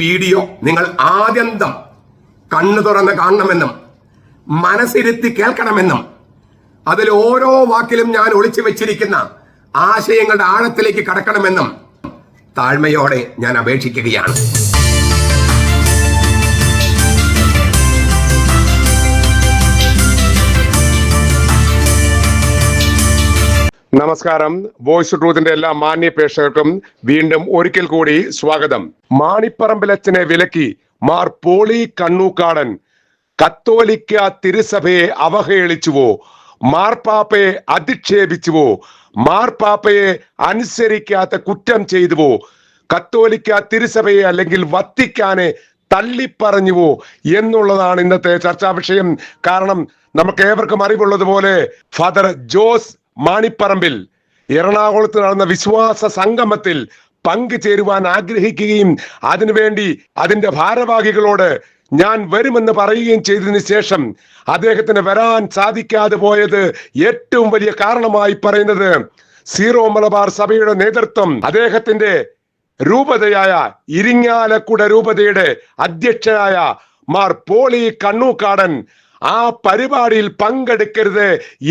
Video നിങ്ങൾ ആദ്യന്തം കണ്ണു തുറന്ന് കാണണമെന്നും മനസ്സിരുത്തി കേൾക്കണമെന്നും അതിൽ ഓരോ വാക്കിലും ഞാൻ ഒളിച്ചു വെച്ചിരിക്കുന്ന ആശയങ്ങളുടെ ആഴത്തിലേക്ക് കടക്കണമെന്നും താഴ്മയോടെ ഞാൻ അപേക്ഷിക്കുകയാണ്. നമസ്കാരം. വോയിസ് ട്രൂത്തിന്റെ എല്ലാ മാന്യ പ്രേക്ഷകർക്കും വീണ്ടും ഒരിക്കൽ കൂടി സ്വാഗതം. മാണിപ്പറമ്പിലച്ചനെ വിലക്കി മാർ പോളി കണ്ണൂക്കാടൻ. കത്തോലിക്ക തിരുസഭയെ അവഹേളിച്ചുവോ? മാർപ്പാപ്പയെ അധിക്ഷേപിച്ചുവോ? മാർപ്പാപ്പയെ അനുസരിക്കാത്ത കുറ്റം ചെയ്തുവോ? കത്തോലിക്ക തിരുസഭയെ അല്ലെങ്കിൽ വത്തിക്കാനെ തള്ളിപ്പറഞ്ഞുവോ? എന്നുള്ളതാണ് ഇന്നത്തെ ചർച്ചാ വിഷയം കാരണം നമുക്ക് ഏവർക്കും അറിവുള്ളതുപോലെ ഫാദർ ജോസ് മാണിപ്പറമ്പിൽ എറണാകുളത്ത് നടന്ന വിശ്വാസ സംഗമത്തിൽ പങ്കുചേരുവാൻ ആഗ്രഹിക്കുകയും അതിനുവേണ്ടി അതിന്റെ ഭാരവാഹികളോട് ഞാൻ വരുമെന്ന് പറയുകയും ചെയ്തതിന് ശേഷം അദ്ദേഹത്തിന് വരാൻ സാധിക്കാതെ പോയത് ഏറ്റവും വലിയ കാരണമായി പറയുന്നത് സീറോ മലബാർ സഭയുടെ നേതൃത്വം അദ്ദേഹത്തിന്റെ രൂപതയായ ഇരിങ്ങാലക്കുട രൂപതയുടെ അധ്യക്ഷനായ മാർ പോളി കണ്ണൂക്കാടൻ ആ പരിപാടിയിൽ പങ്കെടുക്കരുത്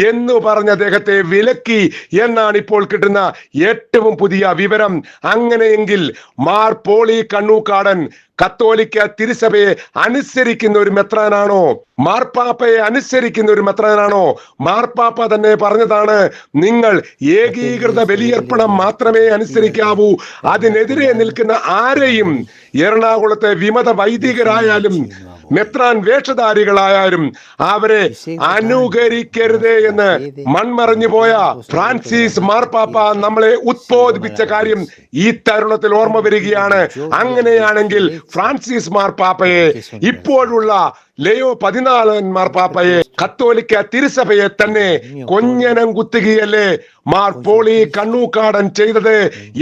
എന്ന് പറഞ്ഞ അദ്ദേഹത്തെ വിലക്കി എന്നാണ് ഇപ്പോൾ കിട്ടുന്ന ഏറ്റവും പുതിയ വിവരം. അങ്ങനെയെങ്കിൽ മാർ പോളി കണ്ണൂക്കാടൻ കത്തോലിക്ക തിരുസഭയെ അനുസരിക്കുന്ന ഒരു മെത്രാനാണോ? മാർപ്പാപ്പയെ അനുസരിക്കുന്ന ഒരു മെത്രാനാണോ? മാർപ്പാപ്പ തന്നെ പറഞ്ഞതാണ് നിങ്ങൾ ഏകീകൃത ബലിയർപ്പണം മാത്രമേ അനുസരിക്കാവൂ. അതിനെതിരെ നിൽക്കുന്ന ആരെയും എറണാകുളത്തെ വിമത വൈദികരായാലും മെത്രാൻ വേഷധാരികളായാലും അവരെ അനുകരിക്കരുത് എന്ന് മൺമറഞ്ഞു പോയ ഫ്രാൻസിസ് മാർപ്പാപ്പ നമ്മളെ ഉത്ബോധിപ്പിച്ച കാര്യം ഈ തരുണത്തിൽ ഓർമ്മ വരികയാണ്. അങ്ങനെയാണെങ്കിൽ ഫ്രാൻസിസ് മാർപ്പാപ്പയെ ഇപ്പോഴുള്ള ലയോ പതിനാലാൻ മാർപ്പാപ്പയെ കത്തോലിക്ക തിരുസഭയെ തന്നെ കൊഞ്ഞനം കുത്തുകയല്ലേ? മാർ പോളി കണ്ണൂക്കാടൻ ചെയ്തത്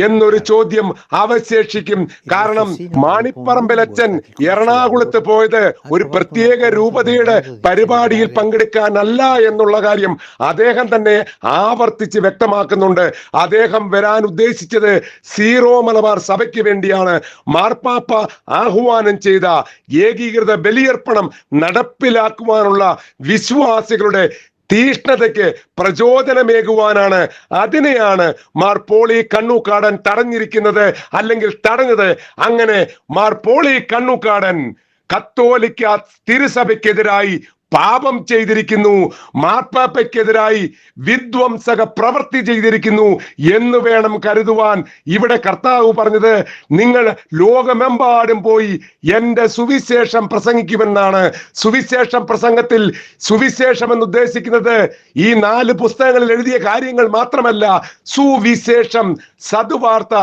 എന്നൊരു ചോദ്യം അവശേഷിക്കും. കാരണം മാണിപ്പറമ്പിലച്ചൻ എറണാകുളത്ത് പോയത് ഒരു പ്രത്യേക രൂപതയുടെ പരിപാടിയിൽ പങ്കെടുക്കാനല്ല എന്നുള്ള കാര്യം അദ്ദേഹം തന്നെ ആവർത്തിച്ച് വ്യക്തമാക്കുന്നുണ്ട്. അദ്ദേഹം വരാൻ ഉദ്ദേശിച്ചത് സീറോ മലബാർ സഭയ്ക്ക് വേണ്ടിയാണ്. മാർപ്പാപ്പ ആഹ്വാനം ചെയ്ത ഏകീകൃത ബലിയർപ്പണം നടപ്പിലാക്കുവാനുള്ള വിശ്വാസികളുടെ തീഷ്ണതയ്ക്ക് പ്രചോദനമേകുവാനാണ്. അതിനെയാണ് മാർ പോളി കണ്ണൂക്കാടൻ തടഞ്ഞിരിക്കുന്നത് അല്ലെങ്കിൽ തടഞ്ഞത്. അങ്ങനെ മാർ പോളി കണ്ണൂക്കാടൻ കത്തോലിക്ക തിരുസഭയ്ക്കെതിരായി പാപം ചെയ്തിരിക്കുന്നു. മാർപ്പാപ്പയ്ക്കെതിരായി വിധ്വംസക പ്രവൃത്തി ചെയ്തിരിക്കുന്നു എന്ന് വേണം കരുതുവാൻ ഇവിടെ കർത്താവ് പറഞ്ഞത് നിങ്ങൾ ലോകമെമ്പാടും പോയി എന്റെ സുവിശേഷം പ്രസംഗിക്കുമെന്നാണ്. സുവിശേഷം പ്രസംഗത്തിൽ സുവിശേഷം എന്ന് ഉദ്ദേശിക്കുന്നത് ഈ നാല് പുസ്തകങ്ങളിൽ എഴുതിയ കാര്യങ്ങൾ മാത്രമല്ല സുവിശേഷം സതുവാർത്ത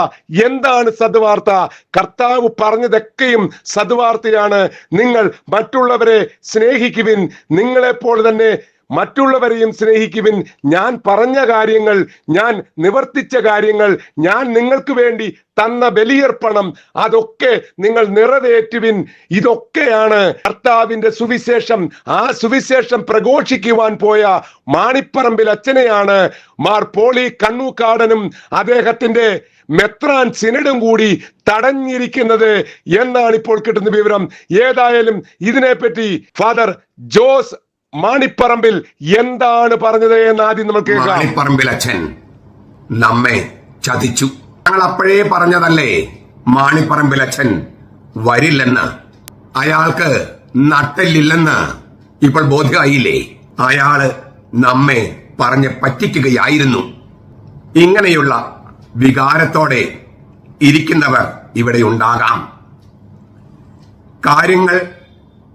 എന്താണ് സതുവാർത്ത കർത്താവ് പറഞ്ഞതൊക്കെയും സതുവാർത്തയാണ് നിങ്ങൾ മറ്റുള്ളവരെ സ്നേഹിക്കുവിൻ നിങ്ങളെപ്പോലെ തന്നെ മറ്റുള്ളവരെയും സ്നേഹിക്കുവിൻ. ഞാൻ പറഞ്ഞ കാര്യങ്ങൾ ഞാൻ നിവർത്തിച്ച കാര്യങ്ങൾ ഞാൻ നിങ്ങൾക്ക് വേണ്ടി തന്ന ബലിയർപ്പണം അതൊക്കെ നിങ്ങൾ നിറവേറ്റുവിൻ. ഇതൊക്കെയാണ് കർത്താവിന്റെ സുവിശേഷം. ആ സുവിശേഷം പ്രഘോഷിക്കുവാൻ പോയ മാണിപ്പറമ്പിൽ അച്ഛനെയാണ്. മാർ പോളി കണ്ണൂക്കാടനും അദ്ദേഹത്തിന്റെ മെത്രാൻ സിനഡും കൂടി തടഞ്ഞിരിക്കുന്നത് എന്നാണ് ഇപ്പോൾ കിട്ടുന്ന വിവരം. ഏതായാലും ഇതിനെപ്പറ്റി ഫാദർ ജോസ് മാണിപ്പറമ്പിൽ എന്താണ് പറഞ്ഞത് എന്ന് ആദ്യം നമ്മൾ കേൾക്കാം. മാണിപ്പറമ്പിൽ അച്ഛൻ നമ്മെ ചതിച്ചു. ഞങ്ങൾ അപ്പോഴേ പറഞ്ഞതല്ലേ? മാണിപ്പറമ്പിൽ അച്ഛൻ വരില്ലെന്ന്. അയാൾക്ക് നട്ടല്ലില്ലെന്ന്. ഇപ്പോൾ ബോധ്യമായില്ലേ? അയാൾ നമ്മെ പറഞ്ഞ് പറ്റിക്കുകയായിരുന്നു. ഇങ്ങനെയുള്ള വികാരത്തോടെ ഇരിക്കുന്നവർ ഇവിടെ ഉണ്ടാകാം. കാര്യങ്ങൾ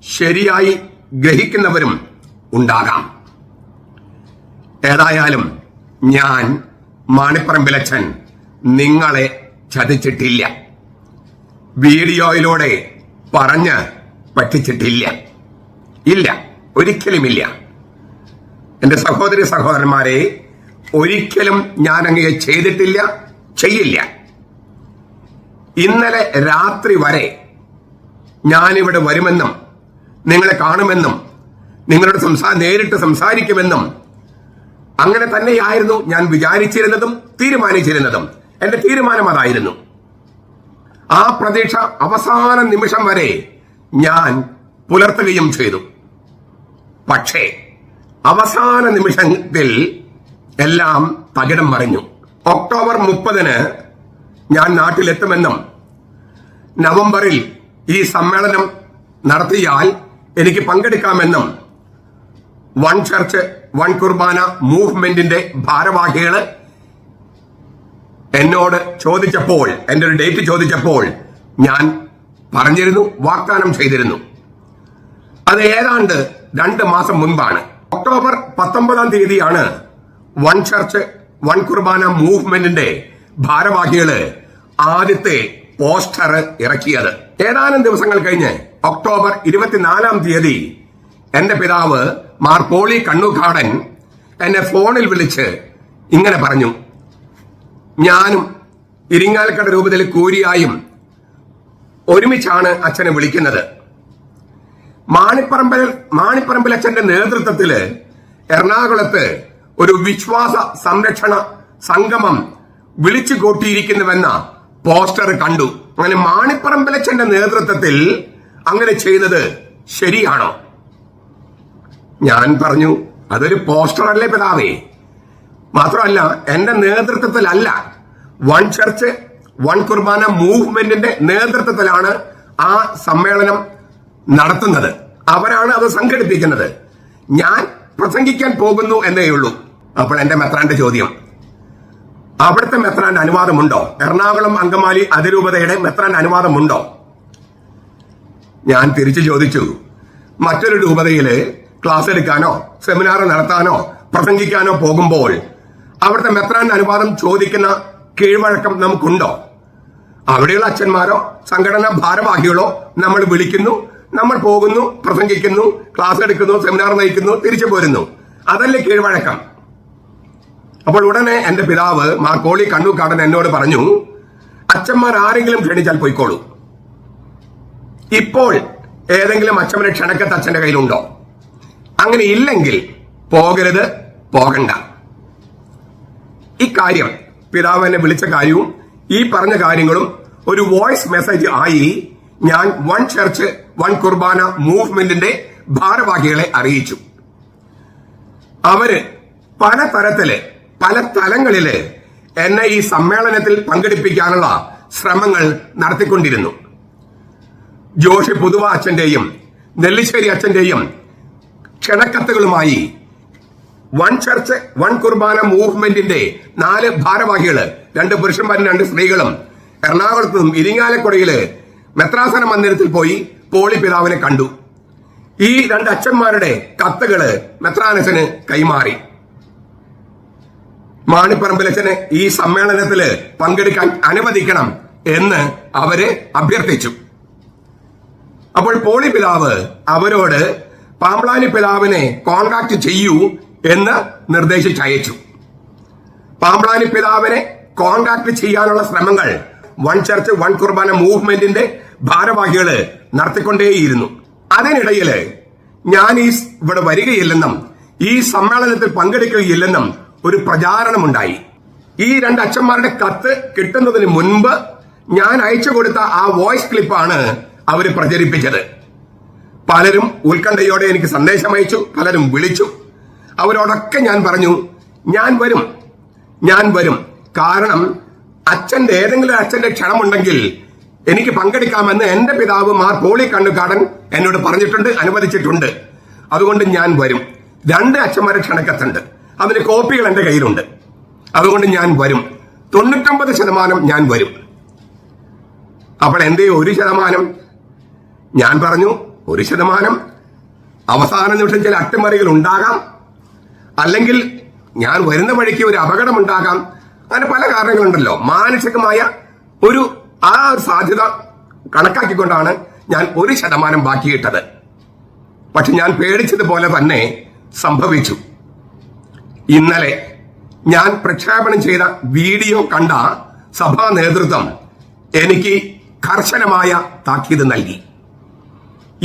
ശരിയായി ഗ്രഹിക്കുന്നവരും ഉണ്ടാകാം. ഏതായാലും ഞാൻ മാണിപ്പറമ്പിലച്ചൻ നിങ്ങളെ ചതിച്ചിട്ടില്ല. വീഡിയോയിലൂടെ പറഞ്ഞ് പറ്റിച്ചിട്ടില്ല. ഇല്ല ഒരിക്കലുമില്ല. എന്റെ സഹോദരി സഹോദരന്മാരെ ഒരിക്കലും ഞാൻ അങ്ങയെ ചെയ്തിട്ടില്ല. ചെയ്യില്ല. ഇന്നലെ രാത്രി വരെ ഞാനിവിടെ വരുമെന്നും നിങ്ങളെ കാണുമെന്നും നിങ്ങളുടെ സംസാ നേരിട്ട് സംസാരിക്കുമെന്നും അങ്ങനെ തന്നെയായിരുന്നു ഞാൻ വിചാരിച്ചിരുന്നതും തീരുമാനിച്ചിരുന്നതും. എന്റെ തീരുമാനം അതായിരുന്നു. ആ പ്രതീക്ഷ അവസാന നിമിഷം വരെ ഞാൻ പുലർത്തുകയും ചെയ്തു. പക്ഷേ അവസാന നിമിഷത്തിൽ എല്ലാം തകിടം മറിഞ്ഞു. ഒക്ടോബർ മുപ്പതിന് ഞാൻ നാട്ടിലെത്തുമെന്നും നവംബറിൽ ഈ സമ്മേളനം നടത്തിയാൽ എനിക്ക് പങ്കെടുക്കാമെന്നും വൺ ചർച്ച് വൺ കുർബാന മൂവ്മെന്റിന്റെ ഭാരവാഹികൾ എന്നോട് ചോദിച്ചപ്പോൾ എന്റെ ഒരു ഡേറ്റ് ചോദിച്ചപ്പോൾ ഞാൻ പറഞ്ഞിരുന്നു വാഗ്ദാനം ചെയ്തിരുന്നു. അത് ഏതാണ്ട് രണ്ട് മാസം മുൻപാണ്. ഒക്ടോബർ പത്തൊമ്പതാം തീയതിയാണ് വൺ ചർച്ച് വൺ കുർബാന മൂവ്മെന്റിന്റെ ഭാരവാഹികൾ ആദ്യത്തെ പോസ്റ്റർ ഇറക്കിയത്. ഏതാനും ദിവസങ്ങൾ കഴിഞ്ഞ് ഒക്ടോബർ ഇരുപത്തിനാലാം തീയതി എന്റെ പിതാവ് മാർ പോളി കണ്ണുകാടൻ എന്നെ ഫോണിൽ വിളിച്ച് ഇങ്ങനെ പറഞ്ഞു. ഞാനും ഇരിങ്ങാലക്കട രൂപത്തിൽ കൂരിയായും ഒരുമിച്ചാണ് അച്ഛനെ വിളിക്കുന്നത്. മാണിപ്പറമ്പിൽ മാണിപ്പറമ്പിൽ അച്ഛന്റെ നേതൃത്വത്തിൽ എറണാകുളത്ത് ഒരു വിശ്വാസ സംരക്ഷണ സംഗമം വിളിച്ചു കൂട്ടിയിരിക്കുന്നുവെന്ന പോസ്റ്റർ കണ്ടു. അങ്ങനെ മാണിപ്പറമ്പലച്ചന്റെ നേതൃത്വത്തിൽ അങ്ങനെ ചെയ്തത് ശരിയാണോ? ഞാൻ പറഞ്ഞു അതൊരു പോസ്റ്റർ അല്ലേ പിതാവേ. മാത്രമല്ല എന്റെ നേതൃത്വത്തിലല്ല. വൺ ചർച്ച് വൺ കുർബാന മൂവ്മെന്റിന്റെ നേതൃത്വത്തിലാണ് ആ സമ്മേളനം നടത്തുന്നത്. അവരാണ് അത് സംഘടിപ്പിക്കുന്നത്. ഞാൻ പ്രസംഗിക്കാൻ പോകുന്നു എന്നേ ഉള്ളൂ. അപ്പോൾ എന്റെ മെത്രാന്റെ ചോദ്യം. അവിടുത്തെ മെത്രാന്റെ അനുവാദമുണ്ടോ? എറണാകുളം അങ്കമാലി അതിരൂപതയുടെ മെത്രാന്റെ അനുവാദമുണ്ടോ? ഞാൻ തിരിച്ചു ചോദിച്ചു. മറ്റൊരു രൂപതയിൽ ക്ലാസ് എടുക്കാനോ സെമിനാർ നടത്താനോ പ്രസംഗിക്കാനോ പോകുമ്പോൾ അവിടുത്തെ മെത്രാന്റെ അനുവാദം ചോദിക്കുന്ന കീഴ്വഴക്കം നമുക്കുണ്ടോ? അവിടെയുള്ള അച്ഛന്മാരോ സംഘടനാ ഭാരവാഹികളോ നമ്മൾ വിളിക്കുന്നു നമ്മൾ പോകുന്നു പ്രസംഗിക്കുന്നു ക്ലാസ് എടുക്കുന്നു സെമിനാർ നയിക്കുന്നു തിരിച്ചു പോരുന്നു. അതല്ലേ കീഴ്വഴക്കം? അപ്പോൾ ഉടനെ എന്റെ പിതാവ് മാർക്കോളി കണ്ണൂക്കാടൻ എന്നോട് പറഞ്ഞു അച്ഛന്മാർ ആരെങ്കിലും ക്ഷണിച്ചാൽ പോയിക്കോളൂ. ഇപ്പോൾ ഏതെങ്കിലും അച്ഛമ്മനെ ക്ഷണക്കത്ത് അച്ഛന്റെ കയ്യിലുണ്ടോ? അങ്ങനെ ഇല്ലെങ്കിൽ പോകരുത് പോകണ്ട. ഇക്കാര്യം പിതാവ് എന്നെ വിളിച്ച കാര്യവും ഈ പറഞ്ഞ കാര്യങ്ങളും ഒരു വോയിസ് മെസ്സേജ് ആയി ഞാൻ വൺ ചർച്ച് വൺ കുർബാന മൂവ്മെന്റിന്റെ ഭാരവാഹികളെ അറിയിച്ചു. അവർ പല തരത്തിൽ പല തലങ്ങളിൽ എന്നെ ഈ സമ്മേളനത്തിൽ പങ്കെടുപ്പിക്കാനുള്ള ശ്രമങ്ങൾ നടത്തിക്കൊണ്ടിരുന്നു. ജോഷി പുതുവ അച്ഛന്റെയും നെല്ലിശ്ശേരി അച്ഛന്റെയും ക്ഷണക്കത്തുകളുമായി വൺ ചർച്ച് വൺ കുർബാന മൂവ്മെന്റിന്റെ നാല് ഭാരവാഹികൾ രണ്ട് പുരുഷന്മാരും രണ്ട് സ്ത്രീകളും എറണാകുളത്ത് ഇരിങ്ങാലക്കുടയിൽ മെത്രാസന മന്ദിരത്തിൽ പോയി പോളി പിതാവിനെ കണ്ടു. ഈ രണ്ട് അച്ഛന്മാരുടെ കത്തുകൾ മെത്രാനസന് കൈമാറി. മാണിപ്പറമ്പിലച്ചന് ഈ സമ്മേളനത്തിൽ പങ്കെടുക്കാൻ അനുവദിക്കണം എന്ന് അവർ അഭ്യർത്ഥിച്ചു. അപ്പോൾ പോളി പിതാവ് അവരോട് പാമ്പ്ലാനി പിതാവിനെ കോൺടാക്ട് ചെയ്യൂ എന്ന് നിർദ്ദേശിച്ചയച്ചു. പാമ്പ്ലാനി പിതാവിനെ കോൺടാക്ട് ചെയ്യാനുള്ള ശ്രമങ്ങൾ വൺ ചർച്ച് വൺ കുർബാന മൂവ്മെന്റിന്റെ ഭാരവാഹികൾ നടത്തിക്കൊണ്ടേയിരുന്നു. അതിനിടയിൽ ഞാൻ ഈ ഇവിടെ വരികയില്ലെന്നും ഈ സമ്മേളനത്തിൽ പങ്കെടുക്കുകയില്ലെന്നും ഒരു പ്രചാരണമുണ്ടായി. ഈ രണ്ട് അച്ഛന്മാരുടെ കത്ത് കിട്ടുന്നതിന് മുൻപ് ഞാൻ അയച്ചു കൊടുത്ത ആ വോയിസ് ക്ലിപ്പാണ് അവർ പ്രചരിപ്പിച്ചത്. പലരും ഉത്കണ്ഠയോടെ എനിക്ക് സന്ദേശം അയച്ചു പലരും വിളിച്ചു. അവരോടൊക്കെ ഞാൻ പറഞ്ഞു ഞാൻ വരും ഞാൻ വരും. കാരണം അച്ഛന്റെ ഏതെങ്കിലും അച്ഛന്റെ ക്ഷണമുണ്ടെങ്കിൽ എനിക്ക് പങ്കെടുക്കാമെന്ന് എന്റെ പിതാവ് മാർ പോളി കണ്ണുകാടൻ എന്നോട് പറഞ്ഞിട്ടുണ്ട് അനുവദിച്ചിട്ടുണ്ട്. അതുകൊണ്ട് ഞാൻ വരും. രണ്ട് അച്ഛന്മാരെ ക്ഷണക്കത്തുണ്ട്. അതിന്റെ കോപ്പികൾ എന്റെ കയ്യിലുണ്ട്. അതുകൊണ്ട് ഞാൻ വരും. തൊണ്ണൂറ്റൊമ്പത് ശതമാനം ഞാൻ വരും. അപ്പോൾ എന്തേ ഒരു ശതമാനം? ഞാൻ പറഞ്ഞു ഒരു ശതമാനം. അവസാന നിമിഷം ചില അട്ടിമറികൾ ഉണ്ടാകാം. അല്ലെങ്കിൽ ഞാൻ വരുന്ന വഴിക്ക് ഒരു അപകടം ഉണ്ടാകാം. അങ്ങനെ പല കാരണങ്ങളുണ്ടല്ലോ. മാനസികമായ ഒരു ആ ഒരു സാധ്യത കണക്കാക്കിക്കൊണ്ടാണ് ഞാൻ ഒരു ശതമാനം ബാക്കിയിട്ടത്. പക്ഷെ ഞാൻ പേടിച്ചതുപോലെ തന്നെ സംഭവിച്ചു. ഇന്നലെ ഞാൻ പ്രക്ഷേപണം ചെയ്ത വീഡിയോ കണ്ട സഭാ നേതൃത്വം എനിക്ക് കർശനമായ താക്കീത് നൽകി.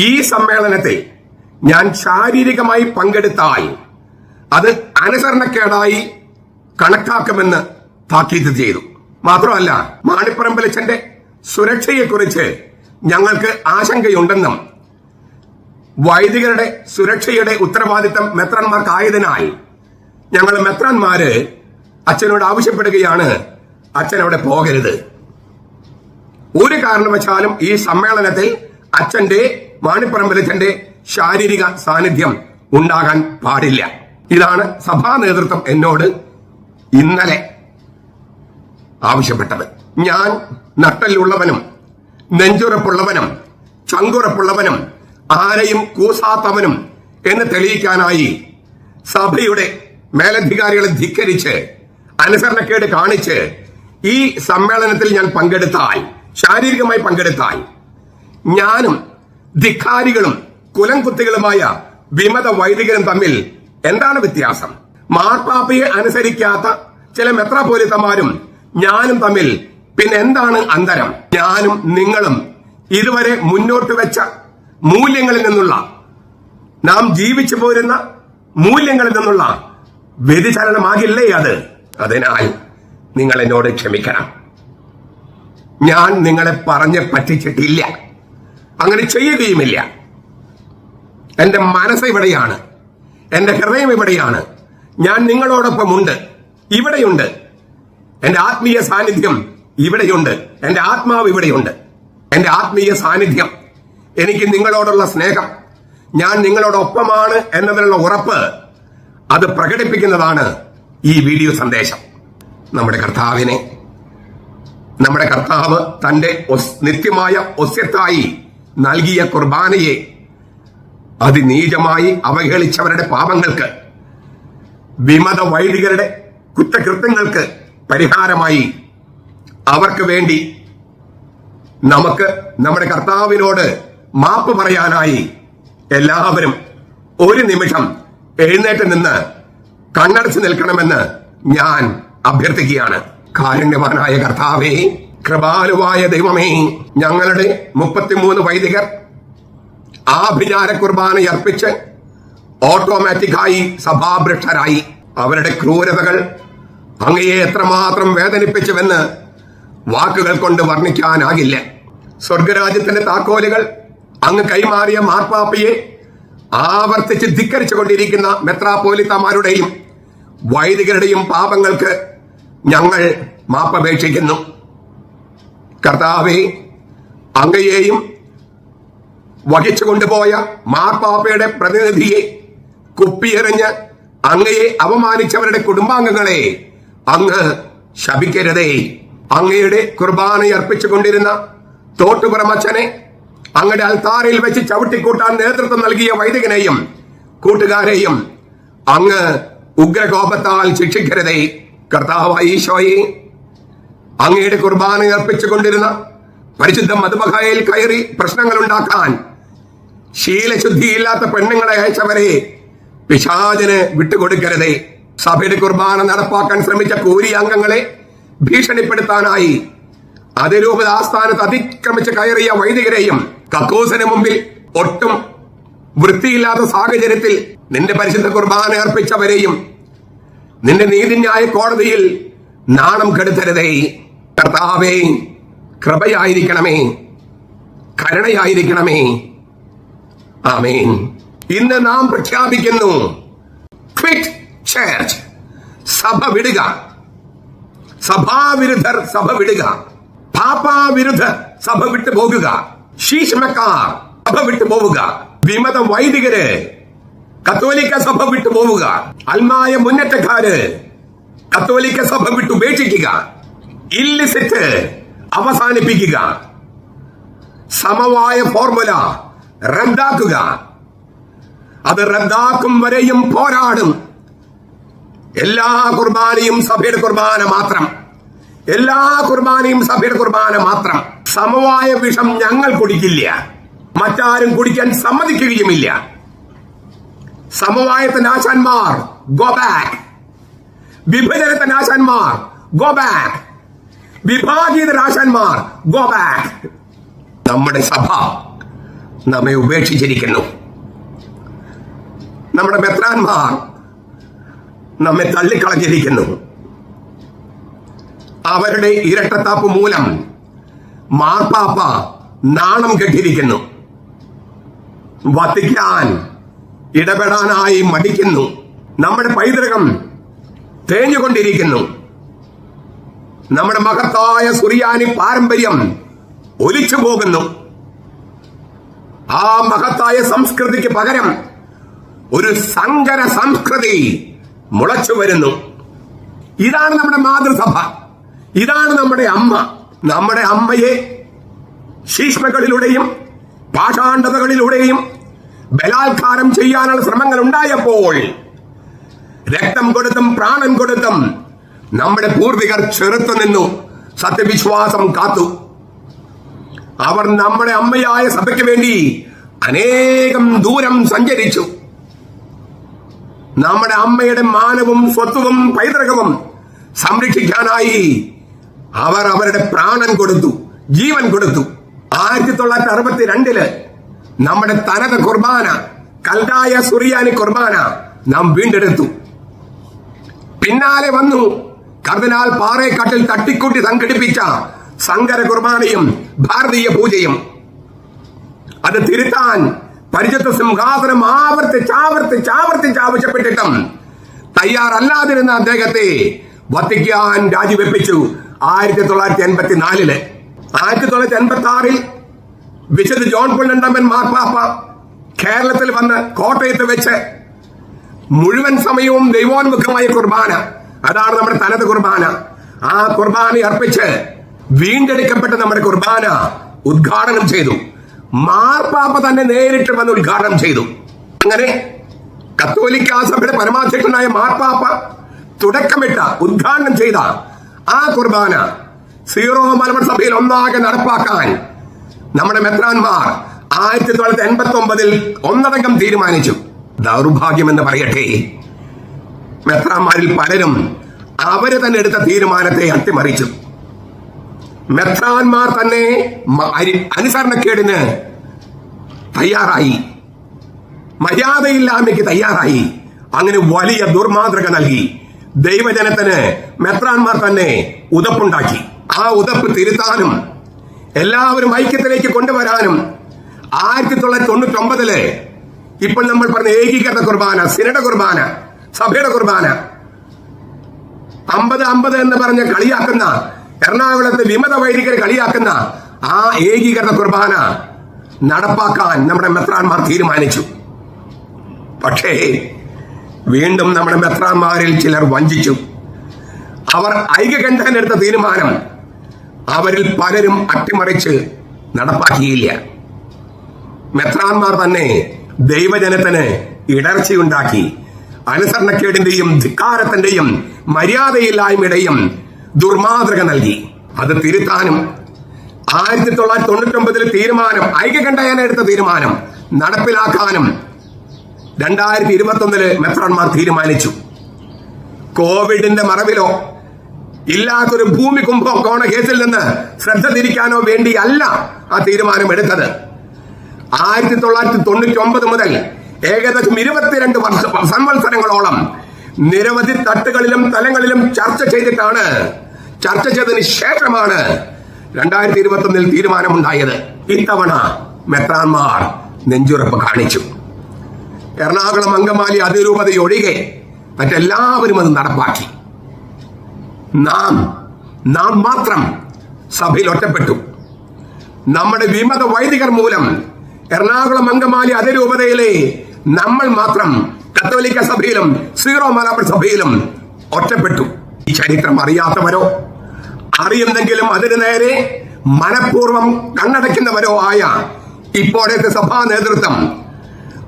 ഈ സമ്മേളനത്തിൽ ഞാൻ ശാരീരികമായി പങ്കെടുത്താൽ അത് അനുസരണക്കേടായി കണക്കാക്കുമെന്ന് താക്കീത് ചെയ്തു. മാത്രമല്ല മാണിപ്പറമ്പലച്ചന്റെ സുരക്ഷയെക്കുറിച്ച് ഞങ്ങൾക്ക് ആശങ്കയുണ്ടെന്നും വൈദികരുടെ സുരക്ഷയുടെ ഉത്തരവാദിത്തം മെത്രന്മാർക്കായതിനാൽ ഞങ്ങൾ മെത്രാന്മാര് അച്ഛനോട് ആവശ്യപ്പെടുകയാണ്. അച്ഛൻ അവിടെ പോകരുത്. ഒരു കാരണവശാലും ഈ സമ്മേളനത്തിൽ അച്ഛന്റെ മാണിപ്പറമ്പലച്ചന്റെ ശാരീരിക സാന്നിധ്യം ഉണ്ടാകാൻ പാടില്ല. ഇതാണ് സഭാ നേതൃത്വം എന്നോട് ഇന്നലെ ആവശ്യപ്പെട്ടത്. ഞാൻ നട്ടലുള്ളവനും നെഞ്ചുറപ്പുള്ളവനും ചങ്കുറപ്പുള്ളവനും ആരെയും കൂസാത്തവനും എന്ന് തെളിയിക്കാനായി സഭയുടെ മേലധികാരികളെ ധിക്കരിച്ച് അനുസരണക്കേട് കാണിച്ച് ഈ സമ്മേളനത്തിൽ ഞാൻ പങ്കെടുത്താൽ ശാരീരികമായി പങ്കെടുത്താൽ ഞാനും ധിക്കാരികളും കുലം കുത്തികളുമായ വിമത വൈദികരും തമ്മിൽ എന്താണ് വ്യത്യാസം? മാർപ്പാപ്പയെ അനുസരിക്കാത്ത ചില മെത്രാപോലിത്തമാരും ഞാനും തമ്മിൽ പിന്നെ എന്താണ് അന്തരം? ഞാനും നിങ്ങളും ഇതുവരെ മുന്നോട്ട് വെച്ച മൂല്യങ്ങളിൽ നിന്നുള്ള നാം ജീവിച്ചു പോരുന്ന മൂല്യങ്ങളിൽ നിന്നുള്ള വ്യതിചലനമാകില്ലേ അത്? അതിനാൽ നിങ്ങൾ എന്നോട് ക്ഷമിക്കണം. ഞാൻ നിങ്ങളെ പറഞ്ഞ് പറ്റിച്ചിട്ടില്ല. അങ്ങനെ ചെയ്യുകയുമില്ല. എന്റെ മനസ്സ് ഇവിടെയാണ്. എന്റെ ഹൃദയം ഇവിടെയാണ്. ഞാൻ നിങ്ങളോടൊപ്പം ഉണ്ട് ഇവിടെയുണ്ട്. എന്റെ ആത്മീയ സാന്നിധ്യം ഇവിടെയുണ്ട്. എന്റെ ആത്മാവ് ഇവിടെയുണ്ട്. എന്റെ ആത്മീയ സാന്നിധ്യം. എനിക്ക് നിങ്ങളോടുള്ള സ്നേഹം. ഞാൻ നിങ്ങളോടൊപ്പമാണ് എന്നതിനുള്ള ഉറപ്പ് അത് പ്രകടിപ്പിക്കുന്നതാണ് ഈ വീഡിയോ സന്ദേശം. നമ്മുടെ കർത്താവിനെ നമ്മുടെ കർത്താവ് തന്റെ നിത്യമായ ഒസ്യത്തായി നൽകിയ കുർബാനയെ അതിനീചമായി അവഹേളിച്ചവരുടെ പാപങ്ങൾക്ക് വിമത വൈദികരുടെ കുറ്റകൃത്യങ്ങൾക്ക് പരിഹാരമായി അവർക്ക് വേണ്ടി നമുക്ക് നമ്മുടെ കർത്താവിനോട് മാപ്പ് പറയാനായി എല്ലാവരും ഒരു നിമിഷം എഴുന്നേറ്റ് നിന്ന് കണ്ണടച്ച് നിൽക്കണമെന്ന് ഞാൻ അഭ്യർത്ഥിക്കുകയാണ്. കാരുണ്യവാനായ കർത്താവേ കൃപാലുവായ ദൈവമേ ഞങ്ങളുടെ മുപ്പത്തിമൂന്ന് വൈദികർ ആഭിചാര കുർബാന അർപ്പിച്ച് ഓട്ടോമാറ്റിക്കായി സഭാഭ്രഷ്ടരായി. അവരുടെ ക്രൂരതകൾ അങ്ങയെ എത്രമാത്രം വേദനിപ്പിച്ചുവെന്ന് വാക്കുകൾ കൊണ്ട് വർണിക്കാനാകില്ല. സ്വർഗരാജ്യത്തിന്റെ താക്കോലുകൾ അങ്ങ് കൈമാറിയ മാർപ്പാപ്പയെ ആവർത്തിച്ച് ധിക്കരിച്ചു കൊണ്ടിരിക്കുന്ന മെത്രാപോലിത്തമാരുടെയും വൈദികരുടെയും പാപങ്ങൾക്ക് ഞങ്ങൾ മാപ്പപേക്ഷിക്കുന്നു. കർത്താവെ അങ്ങയെയും വഹിച്ചു കൊണ്ടുപോയ മാർപ്പാപ്പയുടെ പ്രതിനിധിയെ കുപ്പിയെറിഞ്ഞ് അങ്ങയെ അപമാനിച്ചവരുടെ കുടുംബാംഗങ്ങളെ അങ്ങ് ശപിക്കരുതേ. അങ്ങയുടെ കുർബാനയർപ്പിച്ചു അർപ്പിച്ചുകൊണ്ടിരുന്ന തോട്ടുപുറമച്ചനെ അങ്ങയുടെ അൽത്താരയിൽ വെച്ച് ചവിട്ടിക്കൂട്ടാൻ നേതൃത്വം നൽകിയ വൈദികനെയും കൂട്ടുകാരെയും അങ്ങ് ഉഗ്രകോപത്താൽ ശിക്ഷിക്കരുതേ. കർത്താവായ ഈശോയെ അങ്ങയുടെ കുർബാന അർപ്പിച്ചുകൊണ്ടിരുന്ന പരിശുദ്ധ മധുമഹയിൽ കയറി പ്രശ്നങ്ങൾ ഉണ്ടാക്കാൻ ശീലശുദ്ധിയില്ലാത്ത പെണ്ണുങ്ങളെ അയച്ചവരെ പിശാചന് വിട്ടുകൊടുക്കരുതേ. സഭയുടെ കുർബാന നടപ്പാക്കാൻ ശ്രമിച്ച കൂലി അംഗങ്ങളെ ഭീഷണിപ്പെടുത്താനായി അതിരൂപത ആസ്ഥാനത്ത് അതിക്രമിച്ച് കയറിയ വൈദികരെയും കക്കൂസിന് മുമ്പിൽ ഒട്ടും വൃത്തിയില്ലാത്ത സാഹചര്യത്തിൽ നിന്റെ പരിശുദ്ധ കുർബാന അർപ്പിച്ചവരെയും നിന്റെ നീതിന്യായ കോടതിയിൽ നാണം കെടുത്തരുതേ. കർത്താവേ കൃപയായിരിക്കണമേ. കരുണയായിരിക്കണമേ. ആമേൻ. ഇന്ന് നാം പ്രഖ്യാപിക്കുന്നു ക്വിറ്റ് ചർച്ച്. സഭ വിടുക. സഭാവിരുദ്ധർ സഭ വിടുക. പാപ്പാവിരുദ്ധർ സഭ വിട്ടു പോകുക ശീഷ്മക്കാർ സഭ വിട്ടു പോവുക. വിമത വൈദികര് കത്തോലിക്ക സഭ വിട്ടു പോവുക. അൽമായ മുന്നേറ്റക്കാര് കത്തോലിക്ക സഭ വിട്ടു ഉപേക്ഷിക്കുക. ഇല്ലിസിറ്റ് അവസാനിപ്പിക്കുക. സമവായ ഫോർമുല റദ്ദാക്കുക. അത് റദ്ദാക്കും വരെയും പോരാടും. എല്ലാ കുർബാനയും സഭയുടെ കുർബാന മാത്രം. എല്ലാ കുർബാനയും സഭയുടെ കുർബാന മാത്രം. സമവായ വിഷം ഞങ്ങൾ കുടിക്കില്ല. മറ്റാരും കുടിക്കാൻ സമ്മതിക്കുകയുമില്ല. സമവായത്തിന്റെ ആശാന്മാർ ഗോ ബാക്ക് വിഭജനത്തിന്റെ ആശാന്മാർ ഗോ ബാക്ക് വിഭാഗീയത ഗോ ബാക്ക് നമ്മുടെ സഭ നമ്മെ ഉപേക്ഷിച്ചിരിക്കുന്നു. നമ്മുടെ മെത്രാന്മാർ നമ്മെ തള്ളിക്കളഞ്ഞിരിക്കുന്നു. അവരുടെ ഇരട്ടത്താപ്പ് മൂലം മാർപ്പാപ്പ നാണം കെട്ടിരിക്കുന്നു. വത്തിക്കാൻ ഇടപെടാനായി മടിക്കുന്നു. നമ്മുടെ പൈതൃകം തേഞ്ഞുകൊണ്ടിരിക്കുന്നു. നമ്മുടെ മഹത്തായ സുറിയാനി പാരമ്പര്യം ഒലിച്ചു പോകുന്നു. ആ മഹത്തായ സംസ്കൃതിക്ക് പകരം ഒരു സങ്കര സംസ്കൃതി മുളച്ചു വരുന്നു. ഇതാണ് നമ്മുടെ മാതൃസഭ. ഇതാണ് നമ്മുടെ അമ്മ. നമ്മുടെ അമ്മയെ ശീഷ്മകളിലൂടെയും പാഷാണ്ഡതകളിലൂടെയും ബലാത്കാരം ചെയ്യാനുള്ള ശ്രമങ്ങൾ ഉണ്ടായപ്പോൾ രക്തം കൊടുത്തും പ്രാണൻ കൊടുത്തും നമ്മുടെ പൂർവികർ ചെറുത്തു നിന്നു സത്യവിശ്വാസം കാത്തു. അവർ നമ്മുടെ അമ്മയായ സഭയ്ക്ക് വേണ്ടി അനേകം ദൂരം സഞ്ചരിച്ചു. നമ്മുടെ അമ്മയുടെ മാനവും സ്വത്വവും പൈതൃകവും സംരക്ഷിക്കാനായി അവർ അവരുടെ പ്രാണൻ കൊടുത്തു ജീവൻ കൊടുത്തു. ആയിരത്തി തൊള്ളായിരത്തി അറുപത്തി രണ്ടിൽ നമ്മുടെ തനത കുർബാന കൽതായ സുറിയാനി കുർബാന നാം വീണ്ടെടുത്തു. പിന്നാലെ വന്നു കർദിനാൾ പാറേക്കാട്ടിൽ തട്ടിക്കൂട്ടി സംഘടിപ്പിച്ച സങ്കര കുർബാനയും ഭാരതീയ പൂജയും. അത് തിരുത്താൻ പരിചത്ത സിംഹാസനം ആവർത്തിച്ച് ആവർത്തിച്ച് ആവർത്തിച്ച് ആവശ്യപ്പെട്ടിട്ടും തയ്യാറല്ലാതിരുന്ന അദ്ദേഹത്തെ വത്തിക്കാൻ രാജിവെപ്പിച്ചു. ആയിരത്തി തൊള്ളായിരത്തി എൺപത്തി നാലിൽ ആയിരത്തി തൊള്ളായിരത്തി എൺപത്തി ആറിൽ വിശുദ്ധ ജോൺ പുള്ളണ്ടമ്മൻ മാർപ്പാപ്പ കേരളത്തിൽ വന്ന് കോട്ടയത്ത് വെച്ച് മുഴുവൻ സമയവും ദൈവോന്മുഖമായ കുർബാന. അതാണ് നമ്മുടെ തനത് കുർബാന. ആ കുർബാന അർപ്പിച്ച് വീണ്ടെടുക്കപ്പെട്ട നമ്മുടെ കുർബാന ഉദ്ഘാടനം ചെയ്തു. മാർപ്പാപ്പ തന്നെ നേരിട്ട് വന്ന് ഉദ്ഘാടനം ചെയ്തു. അങ്ങനെ കത്തോലിക്ക സഭയുടെ പരമാധ്യക്ഷനായ മാർപ്പാപ്പ തുടക്കമിട്ട ഉദ്ഘാടനം ചെയ്ത ആ കുർബാന സീറോ മലബാർ സഭയിൽ ഒന്നാകെ നടപ്പാക്കാൻ നമ്മുടെ മെത്രാൻമാർ ആയിരത്തി തൊള്ളായിരത്തി എൺപത്തി ഒമ്പതിൽ ഒന്നടങ്കം തീരുമാനിച്ചു. ദൗർഭാഗ്യം എന്ന് പറയട്ടെ. മെത്രാന്മാരിൽ പലരും അവർ തന്നെ എടുത്ത തീരുമാനത്തെ അട്ടിമറിച്ചു. മെത്രാന്മാർ തന്നെ അനുസരണക്കേടിന് തയ്യാറായി. മര്യാദയില്ലായ്മയ്ക്ക് തയ്യാറായി. അങ്ങനെ വലിയ ദുർമാതൃക നൽകി. ദൈവജനത്തിന് മെത്രാന്മാർ തന്നെ ഉതപ്പുണ്ടാക്കി. ആ ഉതപ്പ് തിരുത്താനും എല്ലാവരും ഐക്യത്തിലേക്ക് കൊണ്ടുവരാനും ആയിരത്തി തൊള്ളായിരത്തി തൊണ്ണൂറ്റി ഒമ്പതിൽ ഇപ്പോൾ നമ്മൾ പറഞ്ഞ ഏകീകൃത കുർബാന സിനഡ കുർബാന സഭയുടെ കുർബാന. അമ്പത് അമ്പത് എന്ന് പറഞ്ഞ് കളിയാക്കുന്ന എറണാകുളത്ത് വിമത വൈദികരെ കളിയാക്കുന്ന ആ ഏകീകൃത കുർബാന നടപ്പാക്കാൻ നമ്മുടെ മെത്രാന്മാർ തീരുമാനിച്ചു. പക്ഷേ വീണ്ടും നമ്മുടെ മെത്രാന്മാരിൽ ചിലർ വഞ്ചിച്ചു. അവർ ഐക്യകണ്ഠൻ എടുത്ത തീരുമാനം അവരിൽ പലരും അട്ടിമറിച്ച് നടപ്പാക്കിയില്ല. മെത്രാന്മാർ തന്നെ ദൈവജനത്തിന് ഇടർച്ചയുണ്ടാക്കി. അനുസരണക്കേടിന്റെയും ധിക്കാരത്തിന്റെയും മര്യാദയില്ലായ്മയുടെയും ദുർമാതൃക നൽകി. അത് തിരുത്താനും ആയിരത്തി തൊള്ളായിരത്തി തൊണ്ണൂറ്റി ഒമ്പതിൽ തീരുമാനം ഐക്യകണ്ഠേന എടുത്ത തീരുമാനം നടപ്പിലാക്കാനും രണ്ടായിരത്തി ഇരുപത്തി ഒന്നിൽ മെത്രന്മാർ തീരുമാനിച്ചു. കോവിഡിന്റെ മറവിലോ ഇല്ലാത്തൊരു ഭൂമി കുംഭകോണ കേസിൽ നിന്ന് ശ്രദ്ധ തിരിക്കാനോ വേണ്ടിയല്ല ആ തീരുമാനം എടുത്തത്. ആയിരത്തി തൊള്ളായിരത്തി തൊണ്ണൂറ്റി ഒമ്പത് മുതൽ ഏകദേശം ഇരുപത്തിരണ്ട് വർഷ സംവത്സരങ്ങളോളം നിരവധി തട്ടുകളിലും തലങ്ങളിലും ചർച്ച ചെയ്തിട്ടാണ് ചർച്ച ചെയ്തതിന് ശേഷമാണ് രണ്ടായിരത്തി ഇരുപത്തി ഒന്നിൽ തീരുമാനമുണ്ടായത്. ഇത്തവണ മെത്രാന്മാർ നെഞ്ചുറപ്പ് കാണിച്ചു. എറണാകുളം അങ്കമാലി അതിരൂപതയൊഴികെ മറ്റെല്ലാവരും അത് നടപ്പാക്കി. നാം നാം മാത്രം സഭയിൽ ഒറ്റപ്പെട്ടു. നമ്മുടെ വിമത വൈദികർ മൂലം എറണാകുളം അങ്കമാലി അതിരൂപതയിലെ നമ്മൾ മാത്രം കത്തോലിക്ക സഭയിലും സീറോ മലബാർ സഭയിലും ഒറ്റപ്പെട്ടു. ഈ ചരിത്രം അറിയാത്തവരോ അറിയുന്നെങ്കിലും അതിനു നേരെ മനഃപൂർവം കണ്ണടയ്ക്കുന്നവരോ ആയ ഇപ്പോഴത്തെ സഭാ നേതൃത്വം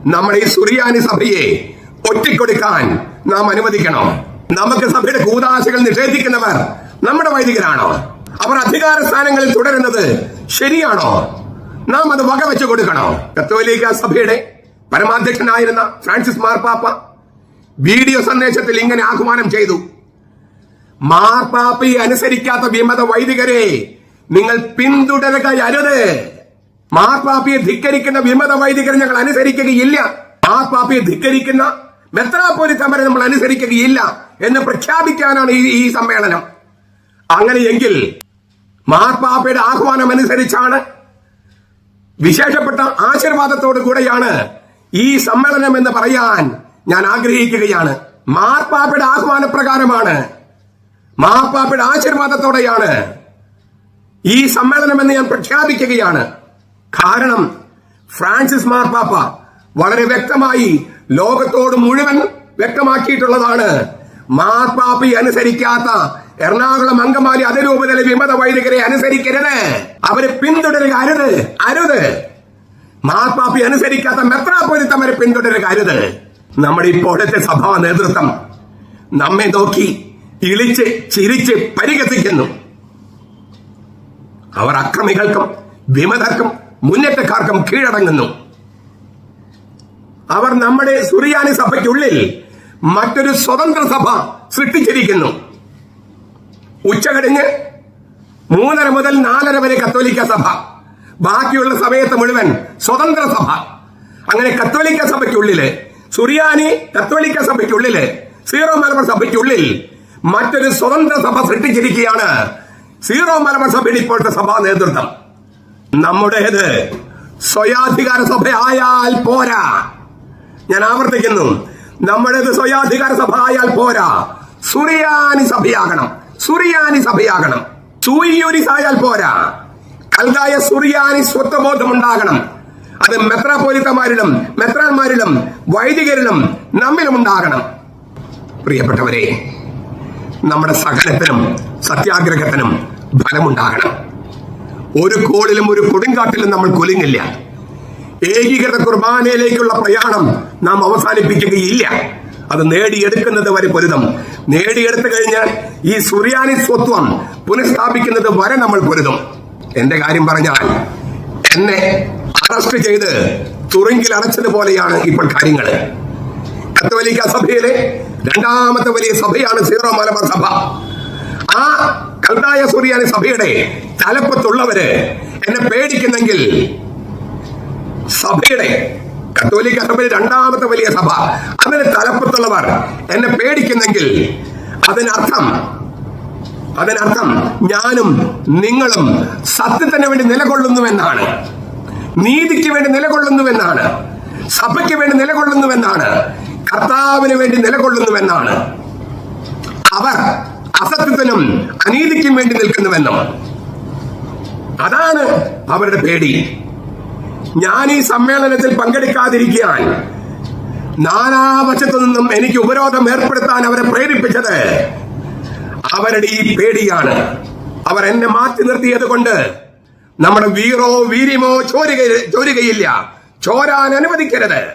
നമ്മുടെ ഈ സുറിയാനി സഭയെ ഒറ്റിക്കൊടുക്കാൻ നാം അനുവദിക്കണം. നമുക്ക് സഭയുടെ കൂതാശകൾ നിഷേധിക്കുന്നവർ നമ്മുടെ വൈദികരാണോ? അവർ അധികാര സ്ഥാനങ്ങളിൽ തുടരുന്നത് ശരിയാണോ? നാം അത് വകവെച്ചു കൊടുക്കണോ? കത്തോലിക്ക സഭയുടെ പരമാധ്യക്ഷനായിരുന്ന ഫ്രാൻസിസ് മാർപ്പാപ്പ വീഡിയോ സന്ദേശത്തിൽ ഇങ്ങനെ ആഹ്വാനം ചെയ്തു. മാർപ്പാപ്പയെ അനുസരിക്കാത്ത വിമത വൈദികരെ നിങ്ങൾ പിന്തുടരുകയരുത്. മാർപ്പാപ്പയെ ധിക്കരിക്കുന്ന വിമത വൈദികരെ ഞങ്ങൾ അനുസരിക്കുകയില്ല. മാർപ്പാപ്പിയെ ധിക്കരിക്കുന്ന മെത്രാപോലിത്തമരെ നമ്മൾ അനുസരിക്കുകയില്ല എന്ന് പ്രഖ്യാപിക്കാനാണ് ഈ ഈ സമ്മേളനം. അങ്ങനെയെങ്കിൽ മാർപ്പാപ്പയുടെ ആഹ്വാനം അനുസരിച്ചാണ് വിശേഷപ്പെട്ട ആശീർവാദത്തോടു കൂടെയാണ് ഈ സമ്മേളനം എന്ന് പറയാൻ ഞാൻ ആഗ്രഹിക്കുകയാണ്. മാർപ്പാപ്പയുടെ ആഹ്വാനപ്രകാരമാണ് മാർപ്പാപ്പയുടെ ആശീർവാദത്തോടെയാണ് ഈ സമ്മേളനം എന്ന് ഞാൻ പ്രഖ്യാപിക്കുകയാണ്. കാരണം ഫ്രാൻസിസ് മാർപ്പാപ്പ വളരെ വ്യക്തമായി ലോകത്തോട് മുഴുവൻ വ്യക്തമാക്കിയിട്ടുള്ളതാണ്. മാർപ്പാപ്പി അനുസരിക്കാത്ത എറണാകുളം അങ്കമാലി അതിരൂപതയിലെ വിമത വൈദികരെ അനുസരിക്കരുത്. അവരെ പിന്തുടരുക അരുത് അരുത്. മാർപ്പാപ്പി അനുസരിക്കാത്ത മെത്രാപ്പൊരുത്തവരെ പിന്തുടരുക അരുത്. നമ്മുടെ ഇപ്പോഴത്തെ സഭാ നേതൃത്വം നമ്മെ നോക്കി ഇളിച്ച് ചിരിച്ച് പരിഹസിക്കുന്നു. അവർ അക്രമികൾക്കും വിമതർക്കും മുന്നേറ്റക്കാർക്കും കീഴടങ്ങുന്നു. അവർ നമ്മുടെ സുറിയാനി സഭയ്ക്കുള്ളിൽ മറ്റൊരു സ്വതന്ത്ര സഭ സൃഷ്ടിച്ചിരിക്കുന്നു. ഉച്ചകഴിഞ്ഞ് മൂന്നര മുതൽ നാലര വരെ കത്തോലിക്ക സഭ. ബാക്കിയുള്ള സമയത്ത് മുഴുവൻ സ്വതന്ത്ര സഭ. അങ്ങനെ കത്തോലിക്ക സഭയ്ക്കുള്ളിൽ സുറിയാനി കത്തോലിക്ക സഭയ്ക്കുള്ളിൽ സീറോ മലബാർ സഭയ്ക്കുള്ളിൽ മറ്റൊരു സ്വതന്ത്ര സഭ സൃഷ്ടിച്ചിരിക്കുകയാണ് സീറോ മലബാർ സഭയുടെ ഇപ്പോഴത്തെ സഭാ നേതൃത്വം. നമ്മുടേത് സ്വയാധികാര സഭ ആയാൽ പോരാ. ഞാൻ ആവർത്തിക്കുന്നു. നമ്മുടേത് സ്വയാധികാര സഭ ആയാൽ പോരാ. സുറിയാനി സഭയാകണം. സുറിയാനി സഭയാകണം. സൂയൂരിസ് ആയാൽ പോരാ. കൽതായ സുറിയാനി സ്വത്വബോധം ഉണ്ടാകണം അത് മെത്രാപോലിത്തമാരിലും മെത്രാന്മാരിലും വൈദികരിലും നമ്മിലും ഉണ്ടാകണം പ്രിയപ്പെട്ടവരെ നമ്മുടെ സകലത്തിനും സത്യാഗ്രഹത്തിനും ഫലമുണ്ടാകണം. ഒരു കോളിലും ഒരു കൊടുങ്കാട്ടിലും നമ്മൾ കൊലുങ്ങില്ല. ഏകീകൃത കുർബാനയിലേക്കുള്ള പ്രയാണം നാം അവസാനിപ്പിക്കുകയില്ല. അത് നേടിയെടുക്കുന്നത് വരെ പൊരുതം. നേടിയെടുത്തു കഴിഞ്ഞാൽ ഈ സുറിയാനി സ്വത്വം പുനഃസ്ഥാപിക്കുന്നത് വരെ നമ്മൾ പൊരുതും. എന്റെ കാര്യം പറഞ്ഞാൽ എന്നെ അറസ്റ്റ് ചെയ്ത് തുറുങ്കിൽ അടച്ചതുപോലെയാണ് ഇപ്പോൾ കാര്യങ്ങൾ കത്തോലിക്ക സഭയിലെ രണ്ടാമത്തെ വലിയ സഭയാണ് സീറോ മലബാർ സഭ. ആ കൽതായ സുറിയാനി സഭയുടെ തലപ്പത്തുള്ളവര് എന്നെ പേടിക്കുന്നെങ്കിൽ സഭയുടെ കത്തോലിക്ക സഭയിൽ രണ്ടാമത്തെ വലിയ സഭ അതിന് തലപ്പത്തുള്ളവർ എന്നെ പേടിക്കുന്നെങ്കിൽ അതിനർത്ഥം അതിനർത്ഥം ഞാനും നിങ്ങളും സത്യത്തിന് വേണ്ടി നിലകൊള്ളുന്നുവെന്നാണ്. നീതിക്ക് വേണ്ടി നിലകൊള്ളുന്നുവെന്നാണ്. സഭയ്ക്ക് വേണ്ടി നിലകൊള്ളുന്നുവെന്നാണ്. കർത്താവിന് വേണ്ടി നിലകൊള്ളുന്നുവെന്നാണ്. അവർ അസത്യത്തിനും അനീതിക്കും വേണ്ടി നിൽക്കുന്നുവെന്നും. അതാണ് അവരുടെ പേടി. ഞാൻ ഈ സമ്മേളനത്തിൽ പങ്കെടുക്കാതിരിക്കാൻ നാനാവശത്തു നിന്നും എനിക്ക് ഉപരോധം ഏർപ്പെടുത്താൻ അവരെ പ്രേരിപ്പിച്ചത് അവരുടെ ഈ പേടിയാണ്. അവർ എന്നെ മാറ്റി നിർത്തിയത് കൊണ്ട് നമ്മുടെ വീറോ വീര്യമോ ചോരുക ചോരുകയില്ല. ചോരാൻ അനുവദിക്കരുത്.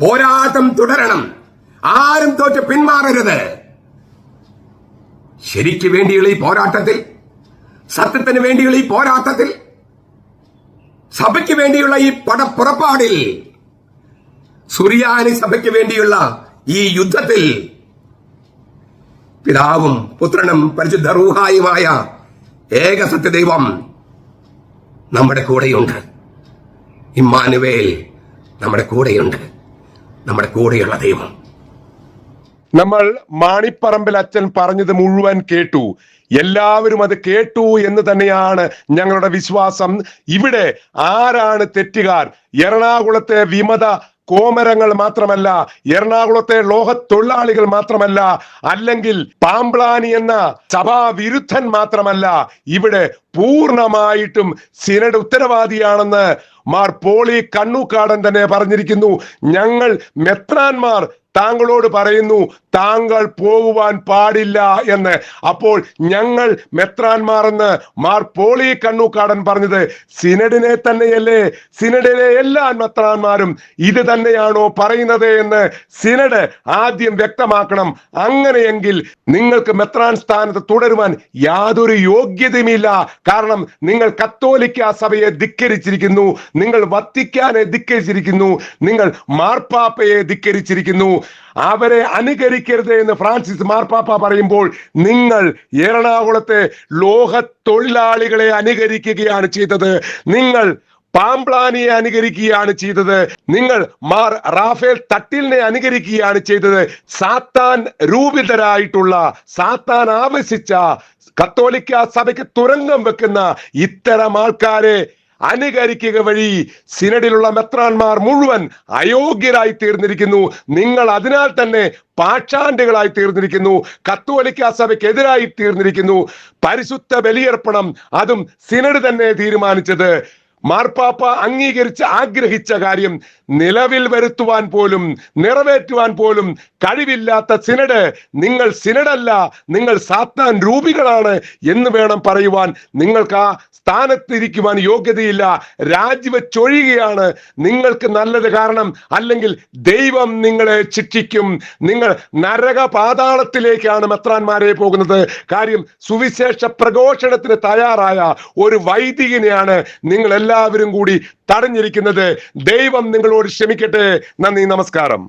പോരാട്ടം തുടരണം. ആരും തോറ്റ് പിന്മാറരുത്. ശരിക്ക് വേണ്ടിയുള്ള ഈ പോരാട്ടത്തിൽ സത്യത്തിന് വേണ്ടിയുള്ള ഈ പോരാട്ടത്തിൽ സഭയ്ക്ക് വേണ്ടിയുള്ള ഈ പടപ്പുറപ്പാടിൽ സുറിയാനി സഭയ്ക്ക് വേണ്ടിയുള്ള ഈ യുദ്ധത്തിൽ പിതാവും പുത്രനും പരിശുദ്ധ റൂഹായുമായ ഏക സത്യദൈവം നമ്മുടെ കൂടെയുണ്ട്. ഇമ്മാനുവേൽ നമ്മുടെ കൂടെയുണ്ട്. നമ്മുടെ കൂടെയുള്ള ദൈവം. നമ്മൾ മാണിപ്പറമ്പിൽ അച്ഛൻ പറഞ്ഞത് മുഴുവൻ കേട്ടു. എല്ലാവരും അത് കേട്ടു എന്ന് തന്നെയാണ് ഞങ്ങളുടെ വിശ്വാസം. ഇവിടെ ആരാണ് തെറ്റുകാർ? എറണാകുളത്തെ വിമത കോമരങ്ങൾ മാത്രമല്ല എറണാകുളത്തെ ലോഹ തൊഴിലാളികൾ മാത്രമല്ല അല്ലെങ്കിൽ പാമ്പ്ലാനി എന്ന സഭാ വിരുദ്ധൻ മാത്രമല്ല ഇവിടെ പൂർണമായിട്ടും സിനഡ് ഉത്തരവാദിയാണെന്ന് മാർ പോളി കണ്ണൂക്കാടൻ തന്നെ പറഞ്ഞിരിക്കുന്നു. ഞങ്ങൾ മെത്രാന്മാർ താങ്കളോട് പറയുന്നു താങ്കൾ പോകുവാൻ പാടില്ല എന്ന്. അപ്പോൾ ഞങ്ങൾ മെത്രാന്മാർ എന്ന് മാർ പോളി കണ്ണൂക്കാടൻ പറഞ്ഞത് സിനഡിനെ തന്നെയല്ലേ? സിനഡിലെ എല്ലാ മെത്രാന്മാരും ഇത് തന്നെയാണോ പറയുന്നത് എന്ന് സിനഡ് ആദ്യം വ്യക്തമാക്കണം. അങ്ങനെയെങ്കിൽ നിങ്ങൾക്ക് മെത്രാൻ സ്ഥാനത്ത് തുടരുവാൻ യാതൊരു യോഗ്യതയുമില്ല. കാരണം നിങ്ങൾ കത്തോലിക്ക സഭയെ ധിക്കരിച്ചിരിക്കുന്നു നിങ്ങൾ വത്തിക്കാനെ ധിക്കരിച്ചിരിക്കുന്നു നിങ്ങൾ മാർപ്പാപ്പയെ ധിക്കരിച്ചിരിക്കുന്നു അവരെ അനുകരിക്കരുത് എന്ന് ഫ്രാൻസിസ് മാർപ്പാപ്പ പറയുമ്പോൾ നിങ്ങൾ എറണാകുളത്തെ ലോക തൊഴിലാളികളെ അനുകരിക്കുകയാണ് ചെയ്തത്. നിങ്ങൾ പാംപ്ലാനിയെ അനുകരിക്കുകയാണ് ചെയ്തത്. നിങ്ങൾ മാർ റാഫേൽ തട്ടിലിനെ അനുകരിക്കുകയാണ് ചെയ്തത്. സാത്താൻ രൂപിതരായിട്ടുള്ള സാത്താൻ ആവശ്യിച്ച കത്തോലിക്ക സഭയ്ക്ക് തുരങ്കം വെക്കുന്ന ഇത്തരം ആൾക്കാരെ അനുകരിക്കുക വഴി സിനഡിലുള്ള മെത്രാന്മാർ മുഴുവൻ അയോഗ്യരായി തീർന്നിരിക്കുന്നു. നിങ്ങൾ അതിനാൽ തന്നെ പാഷാണ്ടുകളായി തീർന്നിരിക്കുന്നു. കത്തോലിക്ക സഭയ്ക്കെതിരായി തീർന്നിരിക്കുന്നു. പരിശുദ്ധ ബലിയർപ്പണം അതും സിനഡ് തന്നെ തീരുമാനിച്ചത്. മാർപ്പാപ്പ അംഗീകരിച്ച് ആഗ്രഹിച്ച കാര്യം നിലവിൽ വരുത്തുവാൻ പോലും നിറവേറ്റുവാൻ പോലും കഴിവില്ലാത്ത സിനഡ്. നിങ്ങൾ സിനഡല്ല നിങ്ങൾ സാത്താൻ രൂപികളാണ് എന്ന് വേണം പറയുവാൻ. നിങ്ങൾക്ക് ആ സ്ഥാനത്തിരിക്കുവാൻ യോഗ്യതയില്ല. രാജിവെച്ചൊഴിയുകയാണ്. നിങ്ങൾക്ക് നല്ലത് കാരണം അല്ലെങ്കിൽ ദൈവം നിങ്ങളെ ശിക്ഷിക്കും. നിങ്ങൾ നരക പാതാളത്തിലേക്കാണ് മെത്രാന്മാരെ പോകുന്നത്. കാര്യം സുവിശേഷ പ്രഘോഷണത്തിന് തയ്യാറായ ഒരു വൈദികനെയാണ് നിങ്ങൾ എല്ലാവരും കൂടി തടഞ്ഞിരിക്കുന്നത് ദൈവം നിങ്ങളോട് ക്ഷമിക്കട്ടെ. നന്ദി നമസ്കാരം.